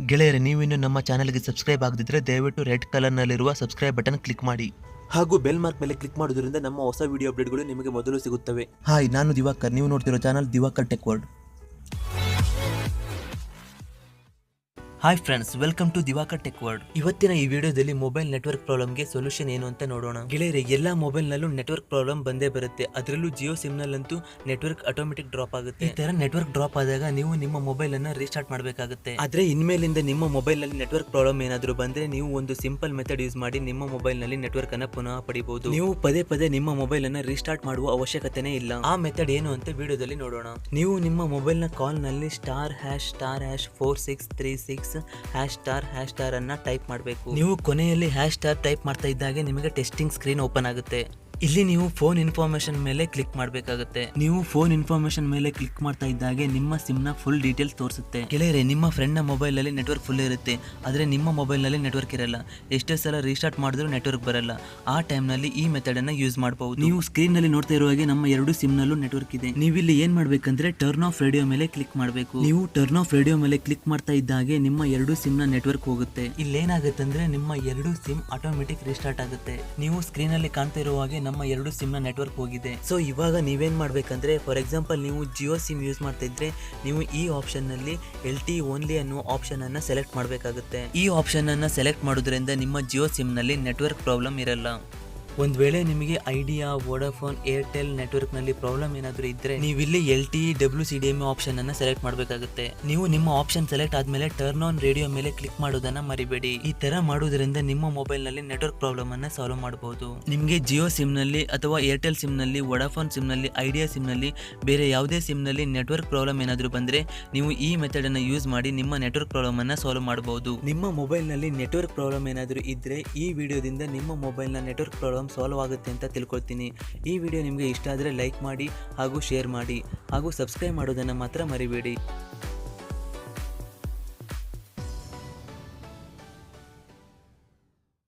ಗೆಳೆಯರೆ ನೀವಿನ್ನು ನಮ್ಮ ಚಾನಲ್ಗೆ ಸಬ್ಸ್ಕ್ರೈಬ್ ಆಗದಿದ್ದರೆ ದಯವಿಟ್ಟು ರೆಡ್ ಕಲರ್ನಲ್ಲಿರುವ ಸಬ್ಸ್ಕ್ರೈಬ್ ಬಟನ್ ಕ್ಲಿಕ್ ಮಾಡಿ. ಹಾಗೂ ಬೆಲ್ ಮಾರ್ಕ್ ಮೇಲೆ ಕ್ಲಿಕ್ ಮಾಡೋದ್ರಿಂದ ನಮ್ಮ ಹೊಸ ವಿಡಿಯೋ ಅಪ್ಡೇಟ್ಗಳು ನಿಮಗೆ ಮೊದಲು ಸಿಗುತ್ತವೆ. ಹಾಯ್ ನಾನು ದಿವಾಕರ್. ನೀವು ನೋಡ್ತಿರೋ channel Divakar tech word hi friends welcome to Divakar tech word ಇವತ್ತಿನ ಈ ವಿಡಿಯೋದಲ್ಲಿ ಮೊಬೈಲ್ ನೆಟ್ವರ್ಕ್ ಪ್ರಾಬ್ಲಮ್ಗೆ ಸೊಲ್ಯೂಷನ್ ಏನು ಅಂತ ನೋಡೋಣ. ಗೆಳೆಯರೆ, ಎಲ್ಲ ಮೊಬೈಲ್ನಲ್ಲೂ ನೆಟ್ವರ್ಕ್ ಪ್ರಾಬ್ಲಮ್ ಬಂದೇ ಬರುತ್ತೆ. ಅದರಲ್ಲೂ ಜಿಯೋ ಸಿಮ್ನಲ್ಲಂತೂ ನೆಟ್ವರ್ಕ್ ಆಟೋಮೆಟಿಕ್ ಡ್ರಾಪ್ ಆಗುತ್ತೆ. ಈ ತರ ನೆಟ್ವರ್ಕ್ ಡ್ರಾಪ್ ಆದಾಗ ನೀವು ನಿಮ್ಮ ಮೊಬೈಲ್ ಅನ್ನ ರೀಸ್ಟಾರ್ಟ್ ಮಾಡಬೇಕಾಗುತ್ತೆ. ಆದ್ರೆ ಇನ್ಮೇಲಿಂದ ನಿಮ್ಮ ಮೊಬೈಲ್ನಲ್ಲಿ ನೆಟ್ವರ್ಕ್ ಪ್ರಾಬ್ಲಮ್ ಏನಾದರೂ ಬಂದ್ರೆ ನೀವು ಒಂದು ಸಿಂಪಲ್ ಮೆಥಡ್ ಯೂಸ್ ಮಾಡಿ ನಿಮ್ಮ ಮೊಬೈಲ್ನಲ್ಲಿ ನೆಟ್ವರ್ಕ್ ಅನ್ನ ಪುನಃ ಪಡಿಬಹುದು ನೀವು ಪದೇ ಪದೇ ನಿಮ್ಮ ಮೊಬೈಲ್ ಅನ್ನ ರೀಸ್ಟಾರ್ಟ್ ಮಾಡುವ ಅವಶ್ಯಕತೆನೇ ಇಲ್ಲ. ಆ ಮೆಥಡ್ ಏನು ಅಂತ ವಿಡಿಯೋದಲ್ಲಿ ನೋಡೋಣ. ನೀವು ನಿಮ್ಮ ಮೊಬೈಲ್ನ ಕಾಲ್ನಲ್ಲಿ star hash star hash four six three six hash star hash star ಅನ್ನ ಟೈಪ್ ಮಾಡಬೇಕು. ನೀವು ಕೊನೆಯಲ್ಲಿ ಹ್ಯಾಶ್ ಸ್ಟಾರ್ ಟೈಪ್ ಮಾಡ್ತಾ ಇದ್ದಾಗೆ ನಿಮಗೆ ಟೆಸ್ಟಿಂಗ್ ಸ್ಕ್ರೀನ್ ಓಪನ್ ಆಗುತ್ತೆ. ಇಲ್ಲಿ ನೀವು ಫೋನ್ ಇನ್ಫಾರ್ಮೇಶನ್ ಮೇಲೆ ಕ್ಲಿಕ್ ಮಾಡಬೇಕಾಗುತ್ತೆ. ನೀವು ಫೋನ್ ಇನ್ಫಾರ್ಮೇಶನ್ ಮೇಲೆ ಕ್ಲಿಕ್ ಮಾಡ್ತಾ ಇದ್ದಾಗೆ ನಿಮ್ಮ ಸಿಮ್ನ ಫುಲ್ ಡೀಟೇಲ್ಸ್ ತೋರಿಸುತ್ತೆ. ಗೆಳೆಯರೆ, ನಿಮ್ಮ ಫ್ರೆಂಡ್ನ ಮೊಬೈಲ್ನಲ್ಲಿ ನೆಟ್ವರ್ಕ್ ಫುಲ್ ಇರುತ್ತೆ. ಆದ್ರೆ ನಿಮ್ಮ ಮೊಬೈಲ್ನಲ್ಲಿ ನೆಟ್ವರ್ಕ್ ಇರಲ್ಲ. ಎಷ್ಟೇ ಸಲ ರೀಸ್ಟಾರ್ಟ್ ಮಾಡಿದ್ರು ನೆಟ್ವರ್ಕ್ ಬರಲ್ಲ. ಆ ಟೈಮ್ನಲ್ಲಿ ಈ ಮೆಥಡ್ ಅನ್ನ ಯೂಸ್ ಮಾಡಬಹುದು ನೀವು ಸ್ಕ್ರೀನ್ನಲ್ಲಿ ನೋಡ್ತಾ ಇರುವ ಹಾಗೆ ನಮ್ಮ ಎರಡು ಸಿಮ್ ನಲ್ಲೂ ನೆಟ್ವರ್ಕ್ ಇದೆ. ನೀವು ಇಲ್ಲಿ ಏನ್ ಮಾಡ್ಬೇಕಂದ್ರೆ ಟರ್ನ್ ಆಫ್ ರೇಡಿಯೋ ಮೇಲೆ ಕ್ಲಿಕ್ ಮಾಡಬೇಕು. ನೀವು ಟರ್ನ್ ಆಫ್ ರೇಡಿಯೋ ಮೇಲೆ ಕ್ಲಿಕ್ ಮಾಡ್ತಾ ಇದ್ದಾಗೆ ನಿಮ್ಮ ಎರಡು ಸಿಮ್ನ ನೆಟ್ವರ್ಕ್ ಹೋಗುತ್ತೆ. ಇಲ್ಲಿ ಏನಾಗುತ್ತೆ ಅಂದ್ರೆ ನಿಮ್ಮ ಎರಡು ಸಿಮ್ ಆಟೋಮೆಟಿಕ್ ರೀಸ್ಟಾರ್ಟ್ ಆಗುತ್ತೆ. ನೀವು ಸ್ಕ್ರೀನ್ ಅಲ್ಲಿ ಕಾಣ್ತಾ ಇರುವ ಹಾಗೆ ಎರಡು ಸಿಮ್ನ ನೆಟ್ವರ್ಕ್ ಹೋಗಿದೆ. ಸೊ ಇವಾಗ ನೀವೇನ್ ಮಾಡ್ಬೇಕಂದ್ರೆ ಫಾರ್ ಎಕ್ಸಾಂಪಲ್ ನೀವು ಜಿಯೋ ಸಿಮ್ ಯೂಸ್ ಮಾಡ್ತಾ ಇದ್ರೆ, ನೀವು ಈ ಆಪ್ಷನ್ನಲ್ಲಿ ಎಲ್ ಟಿ ಓನ್ಲಿ ಅನ್ನೋ ಆಪ್ಷನ್ ಅನ್ನ ಸೆಲೆಕ್ಟ್ ಮಾಡಬೇಕಾಗುತ್ತೆ. ಈ ಆಪ್ಷನ್ ಅನ್ನ ಸೆಲೆಕ್ಟ್ ಮಾಡೋದ್ರಿಂದ ನಿಮ್ಮ ಜಿಯೋ ಸಿಮ್ನಲ್ಲಿ ನೆಟ್ವರ್ಕ್ ಪ್ರಾಬ್ಲಮ್ ಇರಲ್ಲ. ಒಂದ್ ವೇಳೆ ನಿಮಗೆ ಐಡಿಯಾ ವೋಡಾಫೋನ್ ಏರ್ಟೆಲ್ ನೆಟ್ವರ್ಕ್ನಲ್ಲಿ ಪ್ರಾಬ್ಲಮ್ ಏನಾದರೂ ಇದ್ರೆ ನೀವು ಇಲ್ಲಿ L T W C D M option ಅನ್ನ ಸೆಲೆಕ್ಟ್ ಮಾಡಬೇಕಾಗುತ್ತೆ. ನೀವು ನಿಮ್ಮ ಆಪ್ಷನ್ ಸೆಲೆಕ್ಟ್ ಆದ್ಮೇಲೆ ಟರ್ನ್ ಆನ್ ರೇಡಿಯೋ ಮೇಲೆ ಕ್ಲಿಕ್ ಮಾಡೋದನ್ನ ಮರಿಬೇಡಿ. ಈ ತರ ಮಾಡೋದ್ರಿಂದ ನಿಮ್ಮ ಮೊಬೈಲ್ನಲ್ಲಿ ನೆಟ್ವರ್ಕ್ ಪ್ರಾಬ್ಲಮ್ ಅನ್ನ ಸಾಲ್ವ್ ಮಾಡಬಹುದು ನಿಮಗೆ ಜಿಯೋ ಸಿಮ್ನಲ್ಲಿ ಅಥವಾ ಏರ್ಟೆಲ್ ಸಿಮ್ನಲ್ಲಿ ವೋಡಾಫೋನ್ ಸಿಮ್ನಲ್ಲಿ ಐಡಿಯಾ ಸಿಮ್ನಲ್ಲಿ, ಬೇರೆ ಯಾವುದೇ ಸಿಮ್ನಲ್ಲಿ ನೆಟ್ವರ್ಕ್ ಪ್ರಾಬ್ಲಮ್ ಏನಾದರೂ ಬಂದ್ರೆ ನೀವು ಈ ಮೆಥಡ್ ಅನ್ನ ಯೂಸ್ ಮಾಡಿ ನಿಮ್ಮ ನೆಟ್ವರ್ಕ್ ಪ್ರಾಬ್ಲಮ್ ಅನ್ನ ಸಾಲ್ವ್ ಮಾಡಬಹುದು ನಿಮ್ಮ ಮೊಬೈಲ್ನಲ್ಲಿ ನೆಟ್ವರ್ಕ್ ಪ್ರಾಬ್ಲಮ್ ಏನಾದರೂ ಇದ್ರೆ ಈ ವಿಡಿಯೋದಿಂದ ನಿಮ್ಮ ಮೊಬೈಲ್ನ ನೆಟ್ವರ್ಕ್ ಪ್ರಾಬ್ಲಮ್ ಸಾಲ್ವ್ ಆಗುತ್ತೆ ಅಂತ ತಿಳ್ಕೊಳ್ತೀನಿ. ಈ ವಿಡಿಯೋ ನಿಮಗೆ ಇಷ್ಟ ಆದರೆ ಲೈಕ್ ಮಾಡಿ ಹಾಗೂ ಶೇರ್ ಮಾಡಿ ಹಾಗೂ ಸಬ್ಸ್ಕ್ರೈಬ್ ಮಾಡೋದನ್ನು ಮಾತ್ರ ಮರಿಬೇಡಿ.